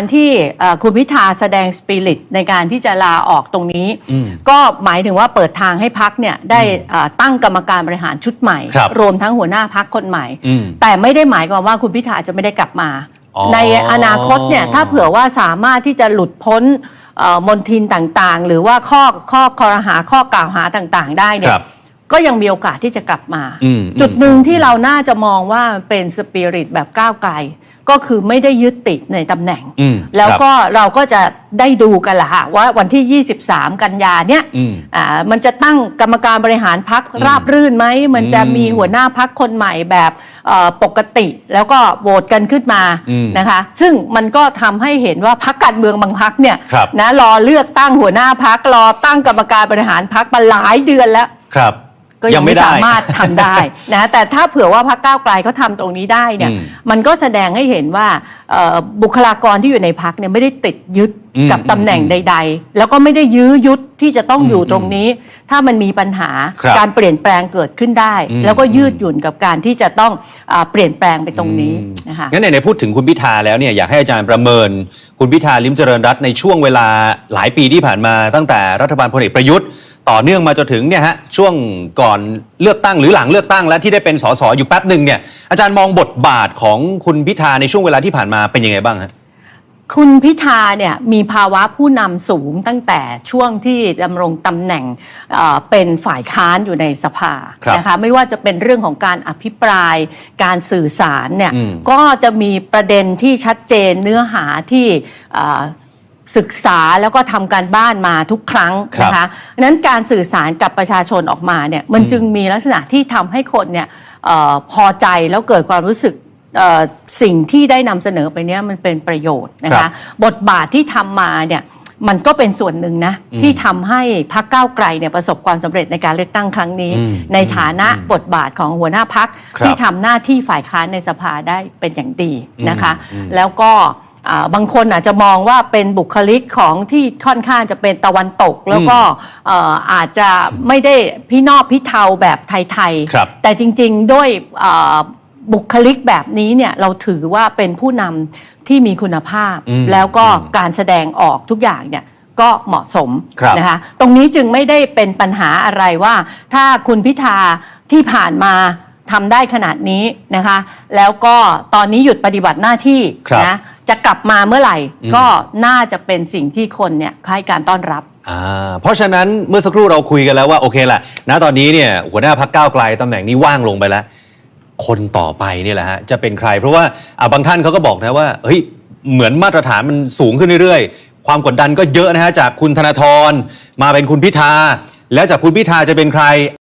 การที่เอ่อคุณพิธาแสดงสปิริตในการที่จะลาออกตรงนี้อืมก็หมายถึงว่าเปิดทางให้พักเนี่ยได้เอ่อตั้งกรรมการบริหารชุดใหม่ครับรวมทั้งหัวหน้าพักคนใหม่อืมแต่ไม่ได้หมายความว่าคุณพิธาจะไม่ได้กลับมาอ๋อในอนาคตเนี่ยถ้าเผื่อว่าสามารถที่จะหลุดพ้นเอ่อมนทินต่างๆ หรือว่าข้อข้อคอรหาข้อกล่าวหาต่างๆ ได้เนี่คยรับก็ยังมีโอกาสที่จะกลับมาอืมจุดหนึ่งที่เราน่าจะมองว่าเป็นสปิริตแบบก้าวไกล ก็คือไม่ได้ยึดติดในตำแหน่ง อืมแล้วครับก็เราก็จะได้ดูกันละค่ะว่าวันที่ 23 กันยาเนี่ยอืมอ่ามันจะตั้งกรรมการบริหารพักราบรื่นไหม มันจะมีอืมหัวหน้าพักคนใหม่แบบเอ่อปกติแล้วก็โหวตกันขึ้นมาอืมนะคะ ซึ่งมันก็ทำให้เห็นว่าพักการเมืองบางพักเนี่ยครับ นะรอเลือกตั้งหัวหน้าพักรอตั้งกรรมการบริหารพักมาหลายเดือนแล้ว ครับ ก็ยังไม่สามารถทำได้นะแต่ถ้าเผื่อว่าพรรคก้าวไกลเขาทำตรงนี้ได้เนี่ยอืมมันก็แสดงให้เห็นว่าเอ่อบุคลากรที่อยู่ในพักเนี่ยไม่ได้ติดยึดอืมกับตำแหน่งอืมใด ๆ แล้วก็ไม่ได้ยื้อยุดที่จะต้องอยู่อืมตรงนี้ ถ้ามันมีปัญหาครับการเปลี่ยนแปลงเกิดขึ้นได้ อืม แล้วก็ยืดหยุ่นกับการที่จะต้องอ่าเปลี่ยนแปลงไปตรงนี้นะคะ งั้นไหนๆพูดถึงคุณพิธาแล้วเนี่ยอยากให้อาจารย์ประเมิน คุณพิธาลิมเจริญรัตน์ในช่วงเวลาหลายปีที่ผ่านมาตั้งแต่รัฐบาลพลเอกประยุทธ์ ต่อเนื่องมาจนถึงเนี่ยฮะช่วงก่อนเลือกตั้งหรือหลังเลือกตั้งและที่ได้เป็นสสอยู่แป๊บหนึ่งเนี่ยอาจารย์มองบทบาทของคุณพิธาในช่วงเวลาที่ผ่านมาเป็นยังไงบ้างฮะคุณพิธาเนี่ยมีภาวะผู้นำสูงตั้งแต่ช่วงที่ดำรงตำแหน่งเอ่อเป็นฝ่ายค้านอยู่ในสภาครับนะคะไม่ว่าจะเป็นเรื่องของการอภิปรายการสื่อสารเนี่ยอืมก็จะมีประเด็นที่ชัดเจนเนื้อหาที่เอ่อ ศึกษาแล้วก็ทำการบ้านมาทุกครั้งครับนะคะนั้นการสื่อสารกับประชาชนออกมาเนี่ยมันจึงมีลักษณะที่ทำให้คนเนี่ยเออพอใจแล้วเกิดความรู้สึกเอ่อสิ่งที่ได้นำเสนอไปเนี้ยมันเป็นประโยชน์นะครัคะบบทบาทที่ทำมาเนี่ยมันก็เป็นส่วนหนึ่งนะ ที่ทำให้พรรคก้าวไกลเนี่ยประสบความสำเร็จในการเลือกตั้งครั้งนี้อืมในฐานะบทบาทของหัวหน้าพักครับที่ทำหน้าที่ฝ่ายค้านในสภาได้เป็นอย่างดีนะคะอืมแล้วก็อ่า บางคนอาจจะมองว่าเป็นบุคลิกของที่ค่อนข้างจะเป็นตะวันตก แล้วก็เอ่ออาจจะไม่ได้พี่นอบพี่เทาแบบไทยครับๆแต่จริงๆด้วยเอ่อบุคลิกแบบนี้เนี่ยเราถือว่าเป็นผู้นำที่มีคุณภาพอืมแล้วก็อืมการแสดงออกทุกอย่างเนี่ยก็เหมาะสมครับนะคะตรงนี้จึงไม่ได้เป็นปัญหาอะไรว่า ถ้าคุณพิธาที่ผ่านมาทำได้ขนาดนี้นะคะ แล้วก็ตอนนี้หยุดปฏิบัติหน้าที่ครับนะ จะกลับมาเมื่อไหร่อืมก็น่าจะเป็นสิ่งที่คนเนี่ยให้การต้อนรับ อ่าเพราะฉะนั้นเมื่อสักครู่เราคุยกันแล้วว่าโอเคแหละณตอนนี้เนี่ยหัวหน้าพักก้าวไกลตำแหน่งนี้ว่างลงไปแล้ว คนต่อไปเนี่ยแหละฮะจะเป็นใคร เพราะว่าอ่าบางท่านเขาก็บอกนะว่าเฮ้ยเหมือนมาตรฐานมันสูงขึ้นเรื่อยๆ ความกดดันก็เยอะนะฮะจากคุณธนาธรมาเป็นคุณพิธาแล้วจากคุณพิธาจะเป็นใคร